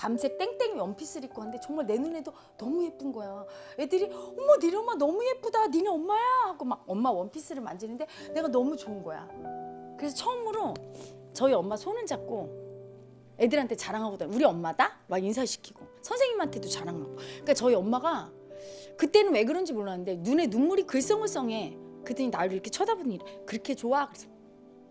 밤색 땡땡이 원피스를 입고 왔는데 정말 내 눈에도 너무 예쁜 거야. 애들이 어머 니네 엄마 너무 예쁘다. 니네 엄마야 하고 막 엄마 원피스를 만지는데 내가 너무 좋은 거야. 그래서 처음으로 저희 엄마 손을 잡고 애들한테 자랑하고 다녀. 우리 엄마다? 막 인사시키고 선생님한테도 자랑하고. 그러니까 저희 엄마가 그때는 왜 그런지 몰랐는데 눈에 눈물이 글썽글썽해. 그랬더니 나를 이렇게 쳐다보니 그렇게 좋아? 그래서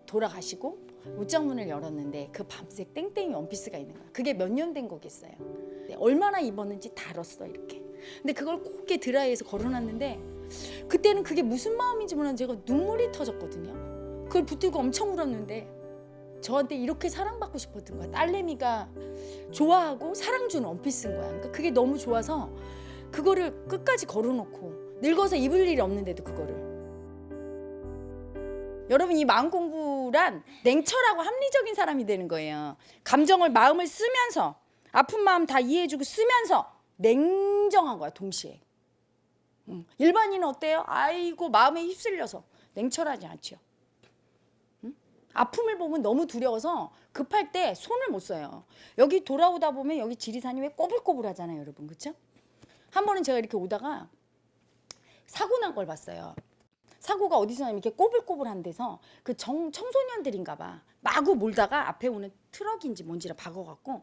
돌아가시고 옷장문을 열었는데 그 밤색 땡땡이 원피스가 있는 거야. 그게 몇 년 된 거겠어요. 근데 얼마나 입었는지 다뤘어 이렇게. 근데 그걸 곱게 드라이해서 걸어놨는데 그때는 그게 무슨 마음인지 몰랐는데 제가 눈물이 터졌거든요. 그걸 붙들고 엄청 울었는데 저한테 이렇게 사랑받고 싶었던 거야. 딸내미가 좋아하고 사랑 주는 원피스인 거야. 그러니까 그게 너무 좋아서 그거를 끝까지 걸어놓고 늙어서 입을 일이 없는데도 그거를. 여러분 이 마음 공부 란 냉철하고 합리적인 사람이 되는 거예요. 감정을 마음을 쓰면서 아픈 마음 다 이해해주고 쓰면서 냉정한 거야 동시에. 음, 일반인은 어때요? 아이고 마음에 휩쓸려서 냉철하지 않죠. 아픔을 보면 너무 두려워서 급할 때 손을 못 써요. 여기 돌아오다 보면 여기 지리산이 왜 꼬불꼬불하잖아요, 여러분. 그렇죠? 한 번은 제가 이렇게 오다가 사고 난 걸 봤어요. 사고가 어디서 나면 이렇게 꼬불꼬불한 데서 그 정, 청소년들인가 봐. 마구 몰다가 앞에 오는 트럭인지 뭔지를 박아갖고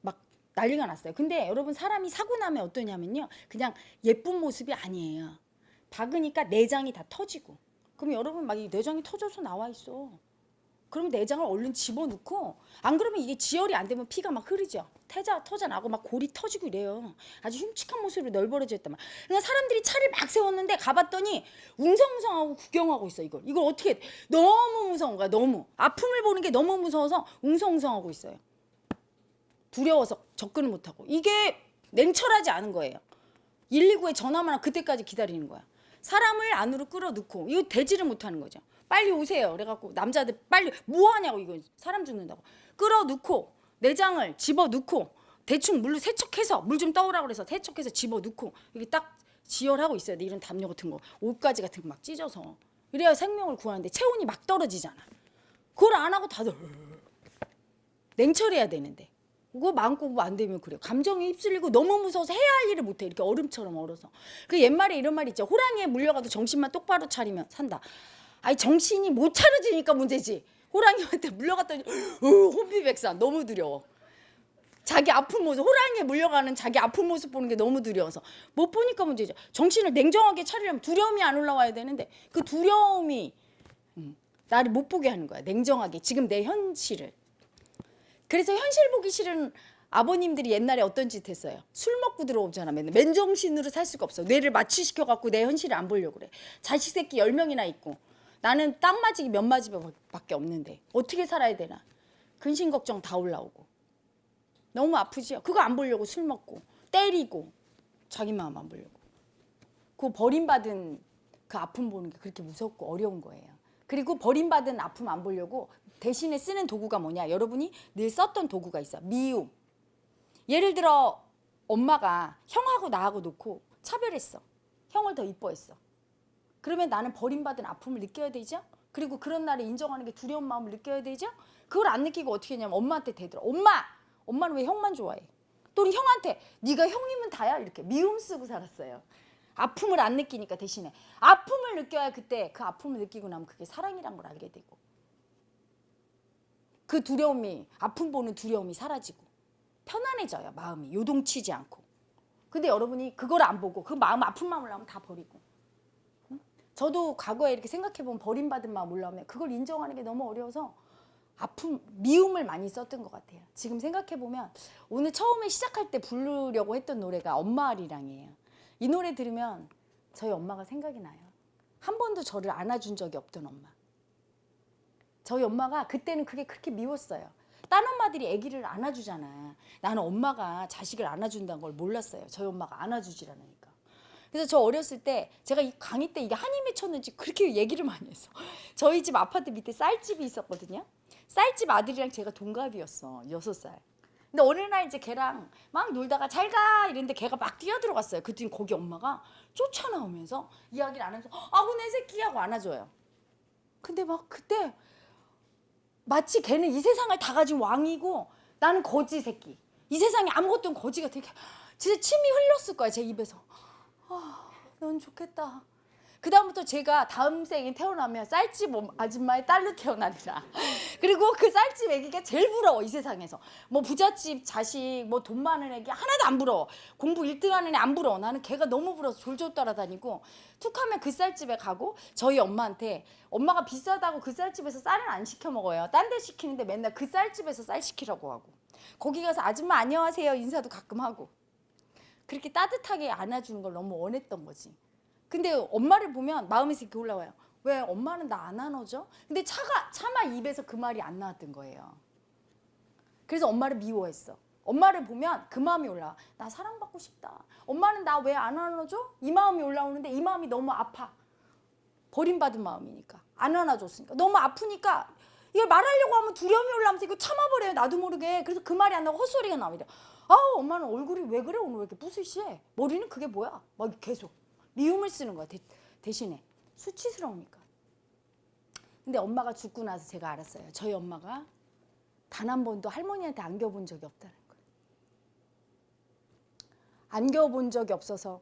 막 난리가 났어요. 근데 여러분 사람이 사고 나면 어떠냐면요. 그냥 예쁜 모습이 아니에요. 박으니까 내장이 다 터지고. 그럼 여러분 막 이 내장이 터져서 나와 있어. 그러면 내장을 얼른 집어넣고 안 그러면 이게 지혈이 안 되면 피가 막 흐르죠. 태자 터져 나고 막 골이 터지고 이래요. 아주 흉측한 모습으로 널브러져 있단 말. 그러니까 사람들이 차를 막 세웠는데 가봤더니 웅성웅성하고 구경하고 있어 이걸. 이걸 어떻게 해? 너무 무서운 거야. 너무 아픔을 보는 게 너무 무서워서 웅성웅성하고 있어요. 두려워서 접근을 못하고 이게 냉철하지 않은 거예요. 119에 전화만 그때까지 기다리는 거야. 사람을 안으로 끌어넣고 이거 대지를 못하는 거죠. 빨리 오세요. 그래갖고 남자들 빨리 뭐 하냐고 이거 사람 죽는다고 끌어넣고 내장을 집어 넣고 대충 물로 세척해서 물 좀 떠오라고 그래서 세척해서 집어 넣고 이게 딱 지혈하고 있어야 돼. 이런 담요 같은 거 옷가지 같은 거 막 찢어서 이래야 생명을 구하는데 체온이 막 떨어지잖아. 그걸 안 하고 다들 냉철해야 되는데 그거 마음 공부 안 되면 그래요. 감정이 휩쓸리고 너무 무서워서 해야 할 일을 못해. 이렇게 얼음처럼 얼어서. 그 옛말에 이런 말이 있죠. 호랑이에 물려가도 정신만 똑바로 차리면 산다. 아니 정신이 못 차려지니까 문제지. 호랑이한테 물려갔더니 으, 혼비백산 너무 두려워. 자기 아픈 모습 호랑이에 물려가는 자기 아픈 모습 보는 게 너무 두려워서 못 보니까 문제죠. 정신을 냉정하게 차리려면 두려움이 안 올라와야 되는데 그 두려움이 음, 나를 못 보게 하는 거야. 냉정하게 지금 내 현실을. 그래서 현실 보기 싫은 아버님들이 옛날에 어떤 짓 했어요? 술 먹고 들어오잖아. 맨날 맨정신으로 살 수가 없어. 뇌를 마취시켜 갖고 내 현실을 안 보려고 그래. 자식 새끼 열명이나 있고 나는 땅 맞이기 몇 맞이밖에 없는데 어떻게 살아야 되나? 근심 걱정 다 올라오고. 너무 아프지요. 그거 안 보려고 술 먹고 때리고 자기 마음 안 보려고. 그 버림받은 그 아픔 보는 게 그렇게 무섭고 어려운 거예요. 그리고 버림받은 아픔 안 보려고 대신에 쓰는 도구가 뭐냐? 여러분이 늘 썼던 도구가 있어. 미움. 예를 들어 엄마가 형하고 나하고 놓고 차별했어. 형을 더 이뻐했어. 그러면 나는 버림받은 아픔을 느껴야 되죠? 그리고 그런 날을 인정하는 게 두려운 마음을 느껴야 되죠? 그걸 안 느끼고 어떻게 했냐면 엄마한테 대들어. 엄마! 엄마는 왜 형만 좋아해? 또는 형한테 네가 형이면 다야? 이렇게 미움 쓰고 살았어요. 아픔을 안 느끼니까 대신에 아픔을 느껴야 그때 그 아픔을 느끼고 나면 그게 사랑이란 걸 알게 되고 그 두려움이 아픔 보는 두려움이 사라지고 편안해져요 마음이 요동치지 않고 근데 여러분이 그걸 안 보고 그 마음 아픈 마음을 하면 다 버리고 응? 저도 과거에 이렇게 생각해 보면 버림받은 마음 올라오면 그걸 인정하는 게 너무 어려워서 아픔 미움을 많이 썼던 것 같아요 지금 생각해 보면 오늘 처음에 시작할 때 부르려고 했던 노래가 엄마 아리랑이에요 이 노래 들으면 저희 엄마가 생각이 나요 한 번도 저를 안아준 적이 없던 엄마 저희 엄마가 그때는 그게 그렇게 미웠어요. 딴 엄마들이 아기를 안아주잖아. 나는 엄마가 자식을 안아준다는 걸 몰랐어요. 저희 엄마가 않으니까. 그래서 저 어렸을 때 제가 이 강의 때 이게 한이 맺혔는지 그렇게 얘기를 많이 했어. 저희 집 아파트 밑에 쌀집이 있었거든요. 쌀집 아들이랑 제가 동갑이었어. 여섯 살. 근데 어느 날 이제 걔랑 막 놀다가 잘 가 이랬는데 걔가 막 뛰어들어갔어요. 그랬더니 거기 엄마가 쫓아나오면서 이야기를 안 하면서 아구 내 새끼 하고 안아줘요. 근데 막 그때 마치 걔는 이 세상을 다 가진 왕이고 나는 거지 새끼. 이 세상에 아무것도 거지. 이렇게 진짜 침이 흘렸을 거야 제 입에서. 아, 넌 좋겠다. 그 다음부터 제가 다음 생에 태어나면 쌀집 엄- 아줌마의 딸로 태어나리라. 그리고 그 쌀집 애기가 제일 부러워 이 세상에서. 뭐 부잣집 자식, 뭐 돈 많은 애기 하나도 안 부러워. 공부 1등 하는 애 안 부러워. 나는 걔가 너무 부러워서 졸졸 따라다니고 툭하면 그 쌀집에 가고 저희 엄마한테 엄마가 비싸다고 그 쌀집에서 쌀을 안 시켜 먹어요. 딴 데 시키는데 맨날 그 쌀집에서 쌀 시키라고 하고. 거기 가서 아줌마 안녕하세요 인사도 가끔 하고. 그렇게 따뜻하게 안아주는 걸 너무 원했던 거지. 근데 엄마를 보면 마음이 이렇게 올라와요. 왜 엄마는 나 안 안아줘? 근데 차가 차마 입에서 그 말이 안 나왔던 거예요. 그래서 엄마를 미워했어. 엄마를 보면 그 마음이 올라와. 나 사랑받고 싶다. 엄마는 나 왜 안 안아줘? 이 마음이 올라오는데 이 마음이 너무 아파. 버림받은 마음이니까. 안 안아줬으니까. 너무 아프니까 이걸 말하려고 하면 두려움이 올라오면서 이거 참아버려요. 나도 모르게. 그래서 그 말이 안 나고 헛소리가 나오려. 아우 엄마는 얼굴이 왜 그래 오늘 왜 이렇게 부스시해? 머리는 그게 뭐야? 막 계속 미움을 쓰는 거야. 대, 대신에 수치스러우니까. 근데 엄마가 죽고 나서 제가 알았어요. 저희 엄마가 단 한 번도 할머니한테 안겨본 적이 없다는 거예요. 안겨본 적이 없어서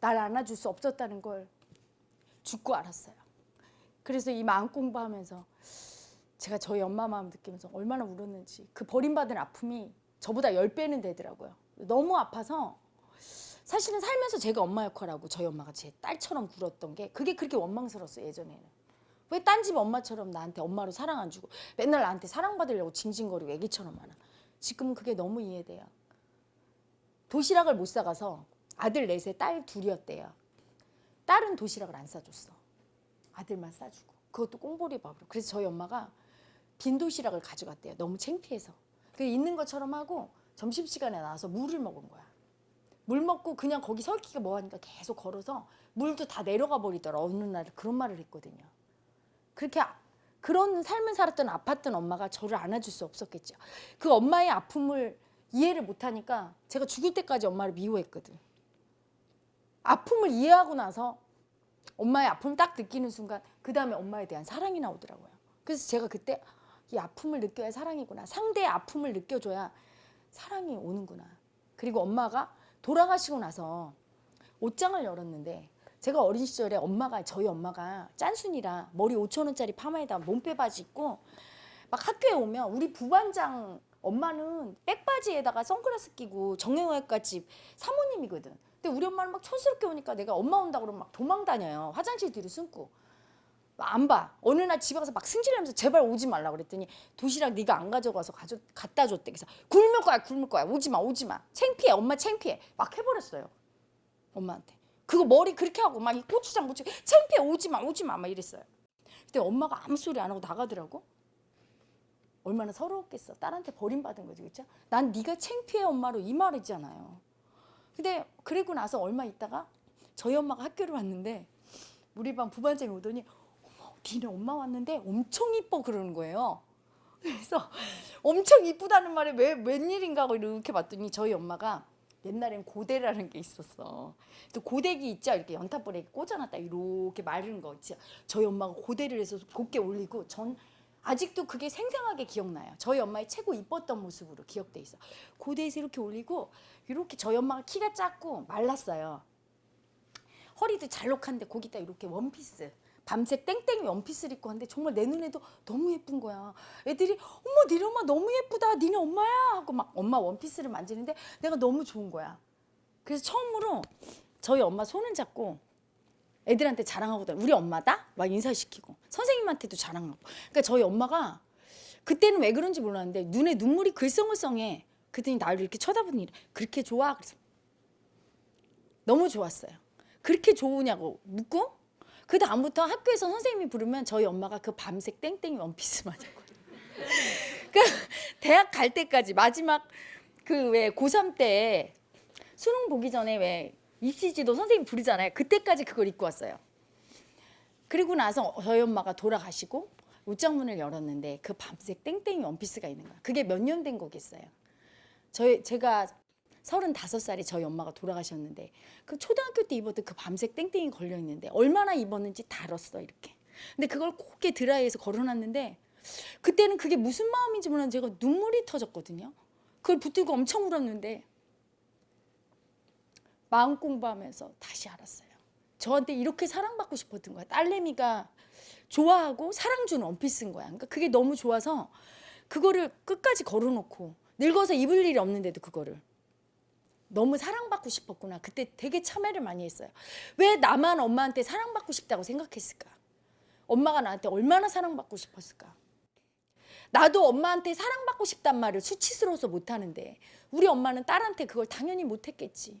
날 안아줄 수 없었다는 걸 죽고 알았어요. 그래서 이 마음 공부하면서 제가 저희 엄마 마음 느끼면서 얼마나 울었는지 그 버림받은 아픔이 저보다 열 배는 되더라고요. 너무 아파서 사실은 살면서 제가 엄마 역할하고 저희 엄마가 제 딸처럼 굴었던 게 그게 그렇게 원망스러웠어요 예전에는. 왜 딴 집 엄마처럼 나한테 엄마로 사랑 안 주고 맨날 나한테 사랑받으려고 징징거리고 애기처럼 하나. 지금은 그게 너무 이해돼요. 도시락을 못 사가서 아들 넷에 딸 둘이었대요. 딸은 도시락을 안 싸줬어. 아들만 싸주고. 그것도 꽁보리 밥으로. 그래서 저희 엄마가 빈 도시락을 가져갔대요. 너무 창피해서. 그 있는 것처럼 하고 점심시간에 나와서 물을 먹은 거야. 물 먹고 그냥 거기 서 있기가 뭐하니까 계속 걸어서 물도 다 내려가 버리더라. 어느 날 그런 말을 했거든요. 그렇게 아- 그런 삶을 살았던 아팠던 엄마가 저를 안아줄 수 없었겠죠. 그 엄마의 아픔을 이해를 못하니까 제가 죽을 때까지 엄마를 미워했거든. 아픔을 이해하고 나서 엄마의 아픔을 딱 느끼는 순간 그 다음에 엄마에 대한 사랑이 나오더라고요. 그래서 제가 그때 이 아픔을 느껴야 사랑이구나. 상대의 아픔을 느껴줘야 사랑이 오는구나. 그리고 엄마가 돌아가시고 나서 옷장을 열었는데 제가 어린 시절에 엄마가 저희 엄마가 짠순이라 머리 5천 원짜리 파마에다 몸빼 바지 입고 막 학교에 오면 우리 부반장 엄마는 백바지에다가 선글라스 끼고 정형외과 집 사모님이거든. 근데 우리 엄마는 막 촌스럽게 오니까 내가 엄마 온다 그러면 막 도망 다녀요. 화장실 뒤로 숨고. 안 봐. 어느 날 집에 가서 막 승질내면서 제발 오지 말라 그랬더니 도시락 네가 안 가져가서 가져 갖다 줬대. 그래서 굶을 거야, 굶을 거야. 오지 마, 오지 마. 창피해, 엄마 창피해. 막 해버렸어요. 엄마한테. 그거 머리 그렇게 하고 막 이 고추장 묻히고 창피해, 오지 마, 오지 마, 막 이랬어요. 근데 엄마가 아무 소리 안 하고 나가더라고. 얼마나 서러웠겠어. 딸한테 버림받은 거지, 그렇죠? 난 네가 창피해 엄마로 이 말이잖아요. 근데 그리고 나서 얼마 있다가 저희 엄마가 학교를 왔는데 우리 반 부반장이 오더니 니네 엄마 왔는데 엄청 이뻐 그러는 거예요. 그래서 엄청 이쁘다는 말에 왜 웬일인가 하고 이렇게 봤더니 저희 엄마가 옛날엔 고대라는 게 있었어. 또 고데기 있죠? 이렇게 연탄불에 꽂아놨다 이렇게 마른 거 있죠? 저희 엄마가 고대를 해서 곱게 올리고 전 아직도 그게 생생하게 기억나요. 저희 엄마의 최고 이뻤던 모습으로 기억돼 있어. 고대에서 이렇게 올리고 이렇게 저희 엄마가 키가 작고 말랐어요. 허리도 잘록한데 거기다 이렇게 원피스 밤색 땡땡이 원피스를 입고 왔는데 정말 내 눈에도 너무 예쁜 거야. 애들이 어머 니네 엄마 너무 예쁘다. 니네 엄마야 하고 막 엄마 원피스를 만지는데 내가 너무 좋은 거야. 그래서 처음으로 저희 엄마 손을 잡고 애들한테 자랑하거든. 우리 엄마다? 막 인사시키고 선생님한테도 자랑하고. 그러니까 저희 엄마가 그때는 왜 그런지 몰랐는데 눈에 눈물이 글썽글썽해. 그랬더니 나를 이렇게 쳐다보니 그렇게 좋아? 그래서 너무 좋았어요. 그렇게 좋으냐고 묻고 그 다음부터 학교에서 선생님이 부르면 저희 엄마가 그 밤색 땡땡이 원피스만 입고 그 대학 갈 때까지 마지막 그 왜 고3 때 수능 보기 전에 왜 입시지도 선생님 부르잖아요. 그때까지 그걸 입고 왔어요. 그리고 나서 저희 엄마가 돌아가시고 옷장문을 열었는데 그 밤색 땡땡이 원피스가 있는 거야. 그게 몇 년 된 거겠어요. 저희 제가 서른다섯 살에 저희 엄마가 돌아가셨는데 그 초등학교 때 입었던 그 밤색 땡땡이 걸려 있는데 얼마나 입었는지 다뤘어 이렇게. 근데 그걸 곱게 드라이해서 걸어놨는데 그때는 그게 무슨 마음인지 몰랐는데 제가 눈물이 터졌거든요. 그걸 붙들고 엄청 울었는데 마음 공부하면서 다시 알았어요. 저한테 이렇게 사랑받고 싶었던 거야. 딸내미가 좋아하고 사랑 주는 원피스인 거야. 그러니까 그게 너무 좋아서 그거를 끝까지 걸어놓고 늙어서 입을 일이 없는데도 그거를 너무 사랑받고 싶었구나. 그때 되게 참회를 많이 했어요. 왜 나만 엄마한테 사랑받고 싶다고 생각했을까? 엄마가 나한테 얼마나 사랑받고 싶었을까? 나도 엄마한테 사랑받고 싶단 말을 수치스러워서 못하는데 우리 엄마는 딸한테 그걸 당연히 못했겠지.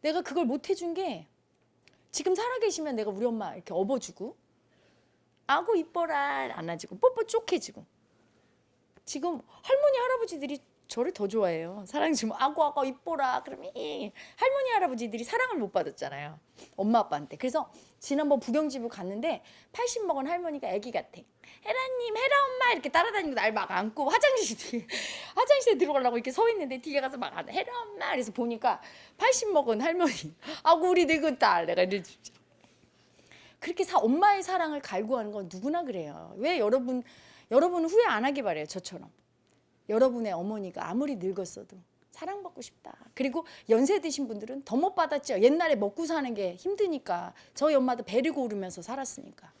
내가 그걸 못해준 게 지금 살아계시면 내가 우리 엄마 이렇게 업어주고 아고 이뻐라 안아주고 뽀뽀 쪽 해주고 지금 할머니 할아버지들이 저를 더 좋아해요. 사랑 주면 아고 아고 이뻐라 그러면 이 할머니 할아버지들이 사랑을 못 받았잖아요. 엄마 아빠한테. 그래서 지난번 부경집을 갔는데 80 먹은 할머니가 아기 같아. 헤라님, 헤라 엄마 이렇게 따라다니고 날 막 안고 화장실 화장실에 들어가려고 이렇게 서 있는데 뒤에 가서 막 안아 헤라 엄마 그래서 보니까 80 먹은 할머니. 아고 우리 늙은 딸 내가 이래 주죠. 그렇게 사, 엄마의 사랑을 갈구하는 건 누구나 그래요. 왜 여러분 여러분 후회 안 하기 바래요. 저처럼. 여러분의 어머니가 아무리 늙었어도 사랑받고 싶다. 그리고 연세 드신 분들은 더 못 받았죠. 옛날에 먹고 사는 게 힘드니까 저희 엄마도 배를 고르면서 살았으니까.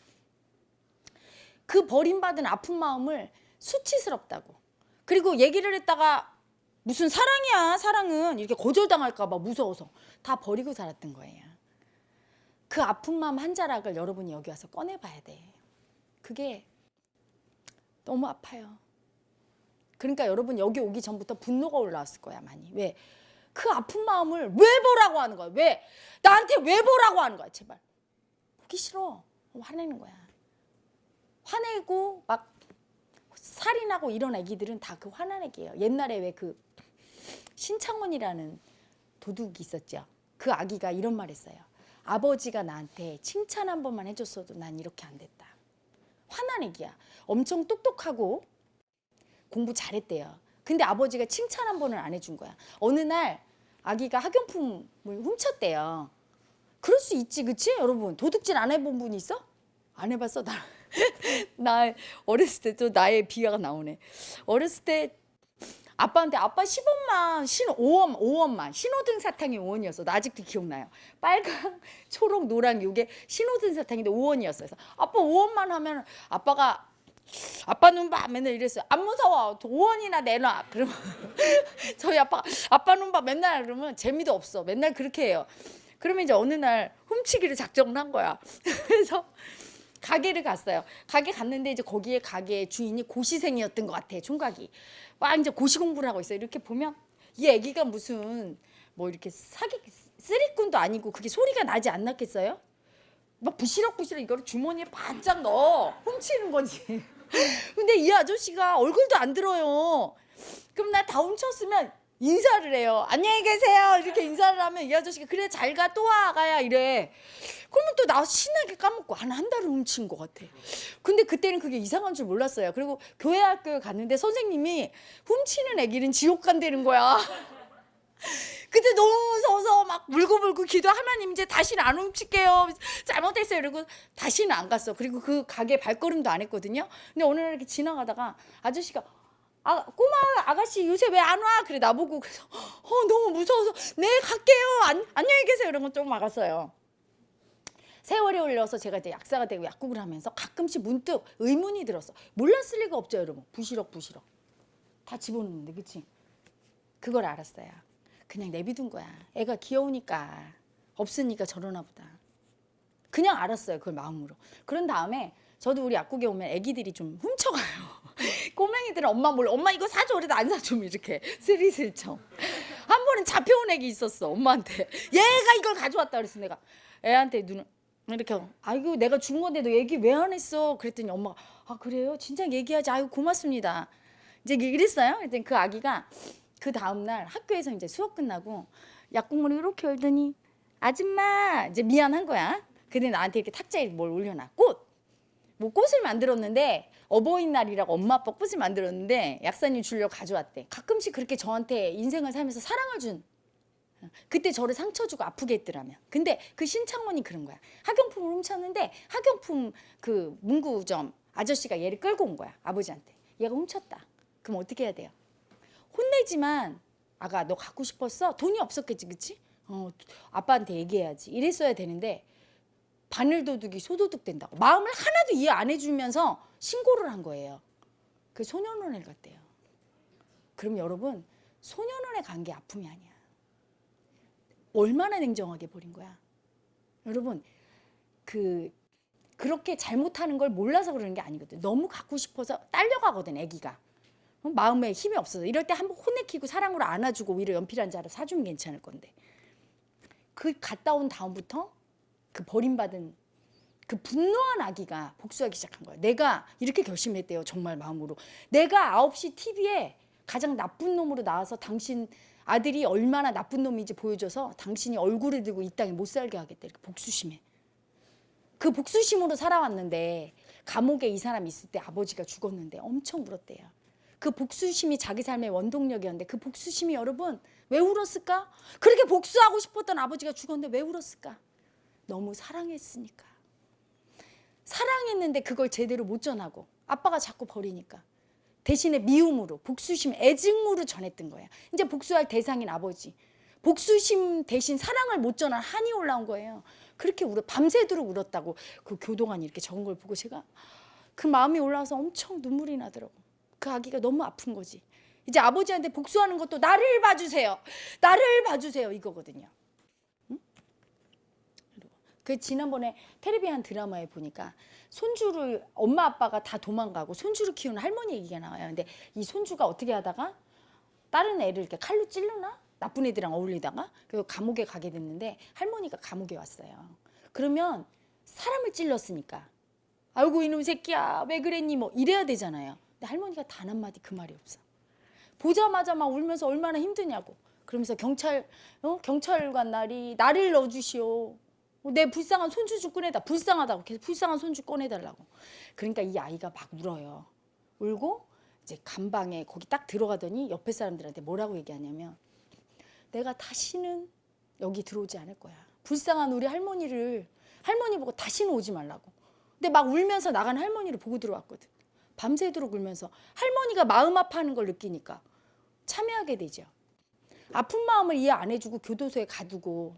그 버림받은 아픈 마음을 수치스럽다고. 그리고 얘기를 했다가 무슨 사랑이야 사랑은 이렇게 거절당할까 봐 무서워서 다 버리고 살았던 거예요. 그 아픈 마음 한 자락을 여러분이 여기 와서 꺼내봐야 돼. 그게 너무 아파요. 그러니까 여러분 여기 오기 전부터 분노가 올라왔을 거야 많이. 왜? 그 아픈 마음을 왜 보라고 하는 거야? 왜? 나한테 왜 보라고 하는 거야? 제발. 보기 싫어. 화내는 거야. 화내고 막 살인하고 이런 애기들은 다 그 화난 애기예요. 옛날에 왜 그 신창원이라는 도둑이 있었죠. 그 아기가 이런 말 했어요. 아버지가 나한테 칭찬 한 번만 해줬어도 난 이렇게 안 됐다. 화난 애기야. 엄청 똑똑하고 공부 잘했대요. 근데 아버지가 칭찬 한 번을 안 해준 거야. 어느 날 아기가 학용품을 훔쳤대요. 그럴 수 있지, 그치? 여러분 도둑질 안 해본 분 있어? 안 해봤어? 나, 나 어렸을 때 또 나의 비하가 나오네. 어렸을 때 아빠한테 아빠 10원만 신호 5원 5원만 신호등 사탕이 5원이었어. 나 아직도 기억나요. 빨강, 초록, 노랑 요게 신호등 사탕인데 5원이었어. 그래서 아빠 5원만 하면 아빠가 아빠 눈봐 맨날 이랬어요. 안 무서워. 5원이나 내놔. 그러면 저희 아빠 아빠 눈봐 맨날 그러면 재미도 없어. 맨날 그렇게 해요. 그러면 이제 어느 날 훔치기를 작정을 한 거야. 그래서 가게를 갔어요. 가게 갔는데 이제 거기에 가게 주인이 고시생이었던 것 같아. 총각이 막 이제 고시 공부를 하고 있어요. 이렇게 보면 이 애기가 무슨 뭐 이렇게 사기 쓰리꾼도 아니고 그게 소리가 나지 않았겠어요? 막 부시럭부시럭 이거를 주머니에 반짝 넣어 훔치는 거지. 근데 이 아저씨가 얼굴도 안 들어요. 그럼 나 다 훔쳤으면 인사를 해요. 안녕히 계세요. 이렇게 인사를 하면 이 아저씨가 그래 잘 가 또 와 가야 이래. 그러면 또 나 신나게 까먹고 한 한 달을 훔친 것 같아. 근데 그때는 그게 이상한 줄 몰랐어요. 그리고 교회 학교에 갔는데 선생님이 훔치는 애기는 지옥 간다는 거야. 그때 너무 무서워서 막 울고불고 기도 하나님 이제 다시는 안 훔칠게요. 잘못했어요. 그리고 다시는 안 갔어. 그리고 그 가게 발걸음도 안 했거든요. 근데 어느 날 이렇게 지나가다가 아저씨가 아 꼬마 아가씨 요새 왜 안 와? 그래 나보고 그래서 어 너무 무서워서 네 갈게요. 안, 안녕히 계세요. 이런 건좀 막았어요. 세월이 흘러서 제가 이제 약사가 되고 약국을 하면서 가끔씩 문득 의문이 들었어. 몰랐을 리가 없죠 여러분. 부시럭 부시럭. 다 집어넣는데 그치? 그걸 알았어요. 그냥 내비둔 거야. 애가 귀여우니까 없으니까 저러나 보다. 그냥 알았어요. 그걸 마음으로. 그런 다음에 저도 우리 약국에 오면 애기들이 좀 훔쳐가요. 꼬맹이들은 엄마 몰라. 엄마 이거 사줘. 그래도 안 사주면 이렇게 스리슬쩍. 한 번은 잡혀온 애기 있었어. 엄마한테. 얘가 이걸 가져왔다 그래서 내가 애한테 눈을 이렇게 하고, 아이고 내가 준 건데 너 얘기 왜 안 했어? 그랬더니 엄마가 아 그래요? 진작 얘기하지. 아이고 고맙습니다. 이제 이랬어요. 그랬더니 그 아기가 그 다음 날 학교에서 이제 수업 끝나고 약국문을 이렇게 열더니 아줌마 이제 미안한 거야. 근데 나한테 이렇게 탁자에 뭘 올려놔 꽃. 뭐 꽃을 만들었는데 어버이날이라고 엄마 아빠 꽃을 만들었는데 약사님 주려고 가져왔대. 가끔씩 그렇게 저한테 인생을 살면서 사랑을 준. 그때 저를 상처 주고 아프게 했더라면. 근데 그 신창원이 그런 거야. 학용품을 훔쳤는데 학용품 그 문구점 아저씨가 얘를 끌고 온 거야. 아버지한테. 얘가 훔쳤다. 그럼 어떻게 해야 돼요? 혼내지만 아가 너 갖고 싶었어? 돈이 없었겠지, 그치? 어, 아빠한테 얘기해야지. 이랬어야 되는데 바늘도둑이 소도둑 된다고 마음을 하나도 이해 안 해주면서 신고를 한 거예요. 그 소년원에 갔대요. 그럼 여러분 소년원에 간 게 아픔이 아니야. 얼마나 냉정하게 버린 거야. 여러분 그 그렇게 잘못하는 걸 몰라서 그러는 게 아니거든. 너무 갖고 싶어서 딸려가거든, 아기가. 어, 마음에 힘이 없어서 이럴 때 한번 혼내키고 사랑으로 안아주고 오히려 연필 한 자루 사주면 괜찮을 건데. 그 갔다 온 다음부터 그 버림받은 그 분노한 아기가 복수하기 시작한 거야. 내가 이렇게 결심했대요. 정말 마음으로. 내가 9시 TV에 가장 나쁜 놈으로 나와서 당신 아들이 얼마나 나쁜 놈인지 보여줘서 당신이 얼굴을 들고 이 땅에 못 살게 하겠다. 이렇게 복수심에. 그 복수심으로 살아왔는데 감옥에 이 사람 있을 때 아버지가 죽었는데 엄청 울었대요. 그 복수심이 자기 삶의 원동력이었는데 그 복수심이 여러분 왜 울었을까? 그렇게 복수하고 싶었던 아버지가 죽었는데 왜 울었을까? 너무 사랑했으니까. 사랑했는데 그걸 제대로 못 전하고 아빠가 자꾸 버리니까 대신에 미움으로 복수심 애증으로 전했던 거야. 이제 복수할 대상인 아버지. 복수심 대신 사랑을 못 전한 한이 올라온 거예요. 그렇게 울어 밤새도록 울었다고 그 교도관이 이렇게 적은 걸 보고 제가 그 마음이 올라와서 엄청 눈물이 나더라고. 그 아기가 너무 아픈 거지. 이제 아버지한테 복수하는 것도 나를 봐주세요. 나를 봐주세요 이거거든요. 그 지난번에 텔레비 한 드라마에 보니까 손주를 엄마 아빠가 다 도망가고 손주를 키우는 할머니 얘기가 나와요. 근데 이 손주가 어떻게 하다가 다른 애를 이렇게 칼로 찔르나 나쁜 애들이랑 어울리다가 그 감옥에 가게 됐는데 할머니가 감옥에 왔어요. 그러면 사람을 찔렀으니까 아이고 이놈 새끼야 왜 그랬니 뭐 이래야 되잖아요. 근데 할머니가 단 한마디 그 말이 없어. 보자마자 막 울면서 얼마나 힘드냐고. 그러면서 경찰 어? 경찰관 날이 나를 넣어주시오. 어, 내 불쌍한 손주 좀 꺼내다 불쌍하다고 계속 불쌍한 손주 꺼내달라고. 그러니까 이 아이가 막 울어요. 울고 이제 감방에 거기 딱 들어가더니 옆에 사람들한테 뭐라고 얘기하냐면 내가 다시는 여기 들어오지 않을 거야. 불쌍한 우리 할머니를 할머니 보고 다시는 오지 말라고. 근데 막 울면서 나간 할머니를 보고 들어왔거든. 밤새도록 울면서 할머니가 마음 아파하는 걸 느끼니까 참여하게 되죠. 아픈 마음을 이해 안 해주고 교도소에 가두고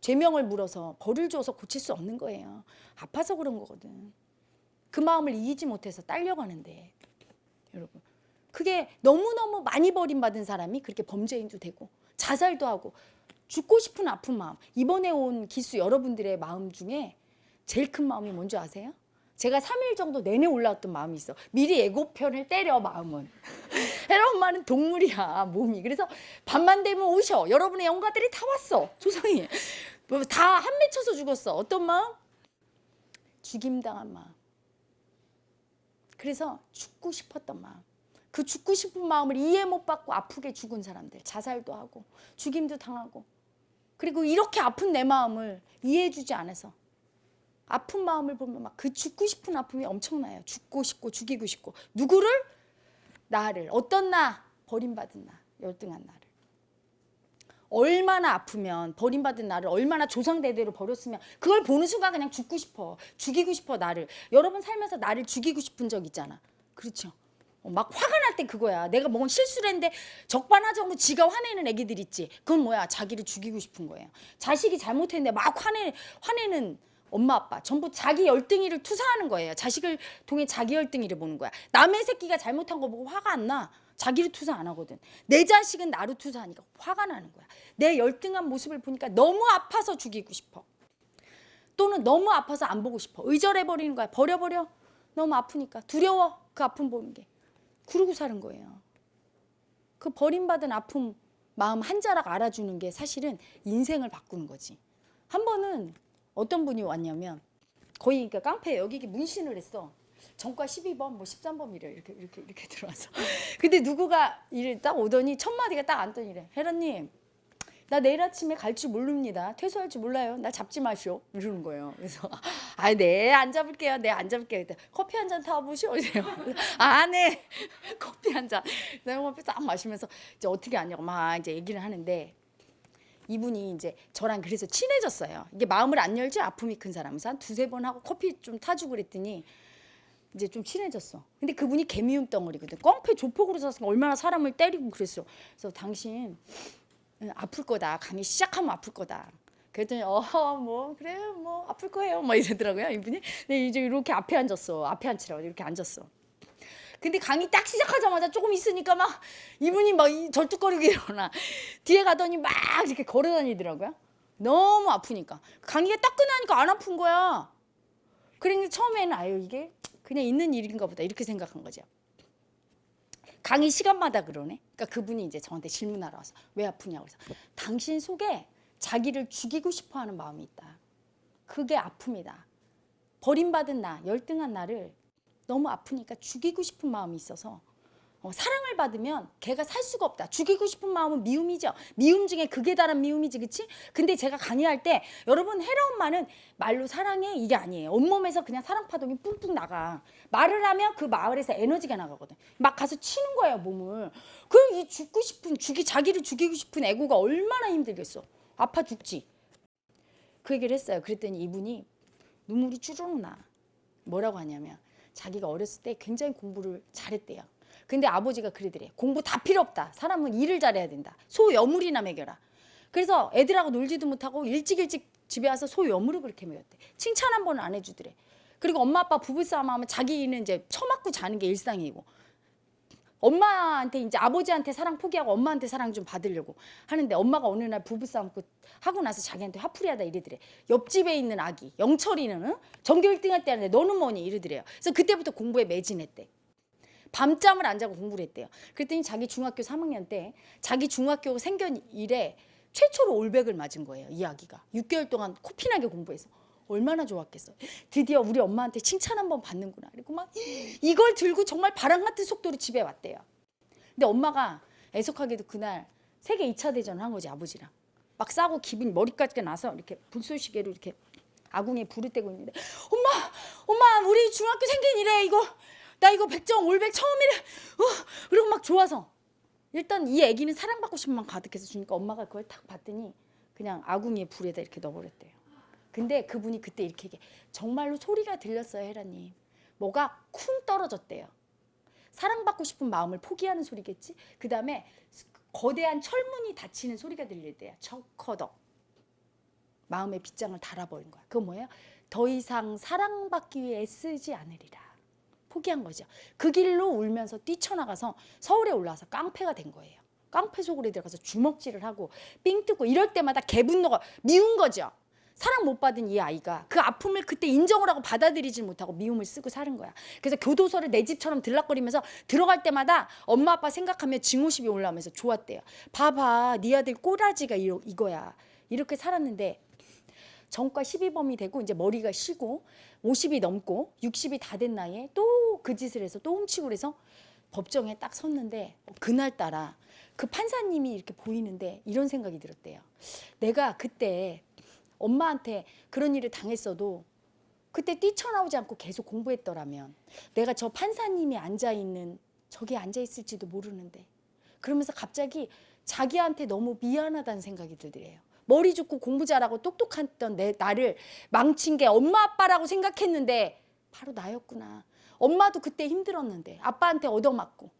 죄명을 물어서 벌을 줘서 고칠 수 없는 거예요. 아파서 그런 거거든. 그 마음을 이기지 못해서 딸려가는데 여러분 그게 너무너무 많이 버림받은 사람이 그렇게 범죄인도 되고 자살도 하고 죽고 싶은 아픈 마음 이번에 온 기수 여러분들의 마음 중에 제일 큰 마음이 뭔지 아세요? 제가 3일 정도 내내 올라왔던 마음이 있어. 미리 예고편을 때려 마음은. 헤라 엄마는 동물이야 몸이. 그래서 밤만 되면 오셔. 여러분의 영가들이 다 왔어. 조상이. 뭐다한 맺혀서 죽었어. 어떤 마음? 죽임당한 마음. 그래서 죽고 싶었던 마음. 그 죽고 싶은 마음을 이해 못 받고 아프게 죽은 사람들. 자살도 하고 죽임도 당하고. 그리고 이렇게 아픈 내 마음을 이해해 주지 않아서 아픈 마음을 보면 막 그 죽고 싶은 아픔이 엄청나요. 죽고 싶고 죽이고 싶고. 누구를? 나를. 어떤 나? 버림받은 나. 열등한 나를. 얼마나 아프면 버림받은 나를 얼마나 조상 대대로 버렸으면 그걸 보는 순간 그냥 죽고 싶어. 죽이고 싶어 나를. 여러분 살면서 나를 죽이고 싶은 적 있잖아. 그렇죠? 어, 막 화가 날 때 그거야. 내가 뭔 실수를 했는데 적반하장으로 지가 화내는 애기들 있지. 그건 뭐야? 자기를 죽이고 싶은 거예요. 자식이 잘못했는데 막 화내 화내는 엄마 아빠 전부 자기 열등이를 투사하는 거예요. 자식을 통해 자기 열등이를 보는 거야. 남의 새끼가 잘못한 거 보고 화가 안 나. 자기를 투사 안 하거든. 내 자식은 나를 투사하니까 화가 나는 거야. 내 열등한 모습을 보니까 너무 아파서 죽이고 싶어. 또는 너무 아파서 안 보고 싶어. 의절해 버리는 거야. 버려 버려. 너무 아프니까 두려워. 그 아픔 보는 게. 그러고 사는 거예요. 그 버림받은 아픔 마음 한 자락 알아주는 게 사실은 인생을 바꾸는 거지. 한 번은 어떤 분이 왔냐면 거의 그러니까 깡패 여기 문신을 했어. 정과 12번 뭐 13번 이래. 이렇게 이렇게 이렇게 들어와서. 근데 누구가 이래 딱 오더니 첫 마디가 딱 앉더니 이래 헤라님 나 내일 아침에 갈 줄 모릅니다. 퇴소할 줄 몰라요. 나 잡지 마시오. 이러는 거예요. 그래서 아 네 안 잡을게요. 네 안 잡을게요. 커피 한 잔 타보시오. 이래요 아 네. 커피 한 잔. 내가 커피 딱 마시면서 이제 어떻게 하냐고 막 이제 얘기를 하는데 이분이 이제 저랑 그래서 친해졌어요. 이게 마음을 안 열지 아픔이 큰 사람은 한 두세 번 하고 커피 좀 타주고 그랬더니 이제 좀 친해졌어. 근데 그분이 개미움 덩어리거든. 꽝패 조폭으로 살았으니까 얼마나 사람을 때리고 그랬어. 그래서 당신 응, 아플 거다. 강의 시작하면 아플 거다. 그랬더니 어뭐 그래 뭐 아플 거예요. 막 이러더라고요 이분이. 근데 이제 이렇게 앞에 앉았어. 앞에 앉히라고 이렇게 앉았어. 근데 강의 딱 시작하자마자 조금 있으니까 막 이분이 막 이- 절뚝거리고 일어나 뒤에 가더니 막 이렇게 걸어 다니더라고요. 너무 아프니까 강의가 딱 끝나니까 안 아픈 거야. 그러니까 처음에는 아유 이게 그냥 있는 일인가 보다 이렇게 생각한 거죠. 강의 시간마다 그러네. 그러니까 그분이 이제 저한테 질문하러 와서 왜 아프냐고 그래서 당신 속에 자기를 죽이고 싶어하는 마음이 있다. 그게 아픕니다. 버림받은 나, 열등한 나를 너무 아프니까 죽이고 싶은 마음이 있어서 어, 사랑을 받으면 걔가 살 수가 없다. 죽이고 싶은 마음은 미움이죠. 미움 중에 극에 달한 미움이지, 그치? 근데 제가 강의할 때 여러분 헤라 엄마는 말로 사랑해 이게 아니에요. 온몸에서 그냥 사랑 파동이 뿡뿡 나가. 말을 하면 그 마을에서 에너지가 나가거든. 막 가서 치는 거예요 몸을. 그럼 이 죽고 싶은 죽이 자기를 죽이고 싶은 애고가 얼마나 힘들겠어. 아파 죽지. 그 얘기를 했어요. 그랬더니 이분이 눈물이 주르륵 나. 뭐라고 하냐면 자기가 어렸을 때 굉장히 공부를 잘했대요. 근데 아버지가 그러더래. 공부 다 필요 없다. 사람은 일을 잘해야 된다. 소 여물이나 먹여라. 그래서 애들하고 놀지도 못하고 일찍 일찍 집에 와서 소 여물을 그렇게 먹였대. 칭찬 한 번은 안 해주더래. 그리고 엄마 아빠 부부싸움 하면 자기는 이제 처맞고 자는 게 일상이고 엄마한테 이제 아버지한테 사랑 포기하고 엄마한테 사랑 좀 받으려고 하는데 엄마가 어느 날 부부싸움 그 하고 나서 자기한테 화풀이하다 이러더래. 옆집에 있는 아기 영철이는 응? 전교 1등 할 때 하는데 너는 뭐니 이러더래요. 그래서 그때부터 공부에 매진했대. 밤잠을 안 자고 공부를 했대요. 그랬더니 자기 중학교 3학년 때 자기 중학교 생전 일에 최초로 올백을 맞은 거예요. 이 아기가 6개월 동안 코피나게 공부해서 얼마나 좋았겠어. 드디어 우리 엄마한테 칭찬 한번 받는구나. 그리고 막 이걸 들고 정말 바람 같은 속도로 집에 왔대요. 근데 엄마가 애석하게도 그날 세계 2차 대전을 한 거지 아버지랑 막 싸고 기분 머리까지 나서 이렇게 불쏘시개로 이렇게 아궁이에 불을 떼고 있는데 엄마 엄마 우리 중학교 생긴 이래 이거 나 이거 백점 올백 처음이래 어 그리고 막 좋아서 일단 이 아기는 사랑받고 싶은 마음 가득해서 주니까 엄마가 그걸 탁 봤더니 그냥 아궁이에 불에다 이렇게 넣어버렸대요. 근데 그분이 그때 이렇게 얘기해. 정말로 소리가 들렸어요 헤라님. 뭐가 쿵 떨어졌대요. 사랑받고 싶은 마음을 포기하는 소리겠지. 그 다음에 거대한 철문이 닫히는 소리가 들릴때요. 척커덕. 마음의 빗장을 달아버린 거야. 그건 뭐예요? 더 이상 사랑받기 위해 애쓰지 않으리라. 포기한 거죠. 그 길로 울면서 뛰쳐나가서 서울에 올라와서 깡패가 된 거예요. 깡패 속으로 들어가서 주먹질을 하고 삥 뜯고 이럴 때마다 개분노가 미운 거죠. 사랑 못 받은 이 아이가 그 아픔을 그때 인정을 하고 받아들이지 못하고 미움을 쓰고 사는 거야. 그래서 교도소를 내 집처럼 들락거리면서 들어갈 때마다 엄마 아빠 생각하며 증오심이 올라오면서 좋았대요. 봐봐, 네 아들 꼬라지가 이러, 이거야. 이렇게 살았는데 전과 12범이 되고 이제 머리가 쉬고 50이 넘고 60이 다 된 나이에 또 그 짓을 해서 또 훔치고 그래서 법정에 딱 섰는데 그날따라 그 판사님이 이렇게 보이는데 이런 생각이 들었대요. 내가 그때 엄마한테 그런 일을 당했어도 그때 뛰쳐나오지 않고 계속 공부했더라면 내가 저 판사님이 앉아 있는 저기 앉아 있을지도 모르는데 그러면서 갑자기 자기한테 너무 미안하다는 생각이 들더래요. 머리 좋고 공부 잘하고 똑똑했던 내 나를 망친 게 엄마 아빠라고 생각했는데 바로 나였구나. 엄마도 그때 힘들었는데 아빠한테 얻어맞고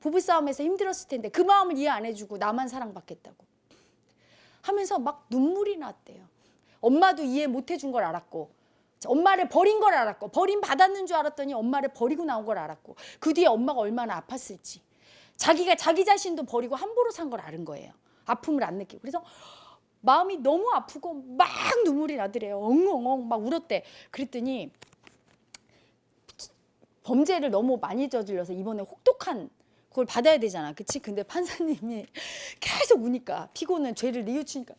부부싸움에서 힘들었을 텐데 그 마음을 이해 안 해주고 나만 사랑받겠다고 하면서 막 눈물이 났대요. 엄마도 이해 못 해준 걸 알았고 엄마를 버린 걸 알았고 버림 받았는 줄 알았더니 엄마를 버리고 나온 걸 알았고 그 뒤에 엄마가 얼마나 아팠을지 자기가 자기 자신도 버리고 함부로 산 걸 아는 거예요. 아픔을 안 느끼고 그래서 마음이 너무 아프고 막 눈물이 나더래요. 엉엉엉 막 울었대. 그랬더니 범죄를 너무 많이 저질러서 이번에 혹독한 그걸 받아야 되잖아. 그치? 근데 판사님이 계속 우니까 피고는 죄를 뉘우치니까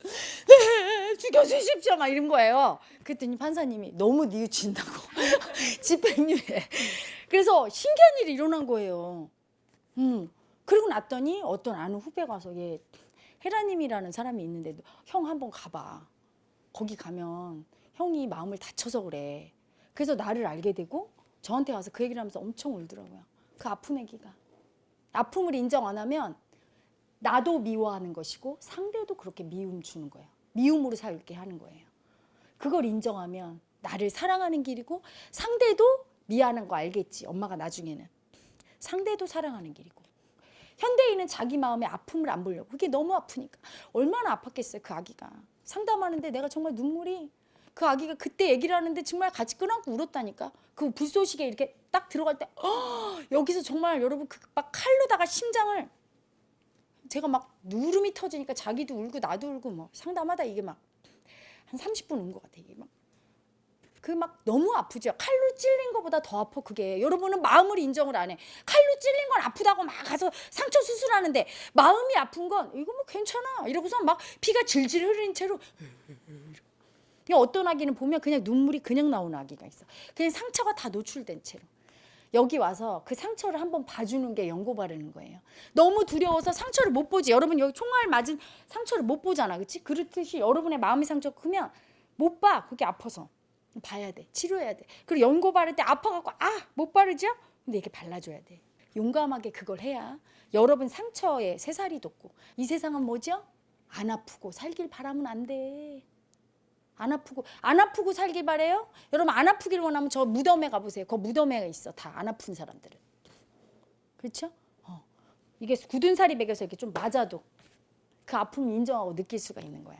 네, 죽여주십시오 막 이런 거예요. 그랬더니 판사님이 너무 뉘우친다고 집행유예. 그래서 신기한 일이 일어난 거예요. 음. 그리고 났더니 어떤 아는 후배가 와서 얘 헤라님이라는 사람이 있는데 형 한번 가봐. 거기 가면 형이 마음을 다쳐서 그래. 그래서 나를 알게 되고 저한테 와서 그 얘기를 하면서 엄청 울더라고요. 그 아픈 애기가. 아픔을 인정 안 하면 나도 미워하는 것이고 상대도 그렇게 미움 주는 거예요. 미움으로 살게 하는 거예요. 그걸 인정하면 나를 사랑하는 길이고 상대도 미안한 거 알겠지. 엄마가 나중에는. 상대도 사랑하는 길이고. 현대인은 자기 마음의 아픔을 안 보려고. 그게 너무 아프니까. 얼마나 아팠겠어요 그 아기가. 상담하는데 내가 정말 눈물이. 그 아기가 그때 얘기를 하는데 정말 같이 끄안고 울었다니까. 그 불쏘시개 이렇게 딱 들어갈 때 어, 여기서 정말 여러분 그 막 칼로다가 심장을 제가 막 누름이 터지니까 자기도 울고 나도 울고 뭐 상담하다 이게 막 한 30분 운것 같아 이게 막 그 막 너무 아프죠. 칼로 찔린 것보다 더 아파 그게. 여러분은 마음을 인정을 안 해. 칼로 찔린 건 아프다고 막 가서 상처 수술하는데 마음이 아픈 건 이거 뭐 괜찮아. 이러고서 막 피가 질질 흐르는 채로 이 어떤 아기는 보면 그냥 눈물이 그냥 나오는 아기가 있어. 그냥 상처가 다 노출된 채로. 여기 와서 그 상처를 한번 봐주는 게 연고 바르는 거예요. 너무 두려워서 상처를 못 보지. 여러분 여기 총알 맞은 상처를 못 보잖아, 그렇지? 그렇듯이 여러분의 마음의 상처 크면 못 봐. 그게 아파서 봐야 돼. 치료해야 돼. 그리고 연고 바를 때 아파갖고 아 못 바르죠? 근데 이렇게 발라줘야 돼. 용감하게 그걸 해야 여러분 상처에 새살이 돋고 이 세상은 뭐죠? 안 아프고 살길 바라면 안 돼. 안 아프고 안 아프고 살길 바래요? 여러분 안 아프길 원하면 저 무덤에 가보세요. 그 무덤에 있어 다 안 아픈 사람들은. 그렇죠? 어. 이게 굳은 살이 배겨서 이렇게 좀 맞아도 그 아픔 인정하고 느낄 수가 있는 거야.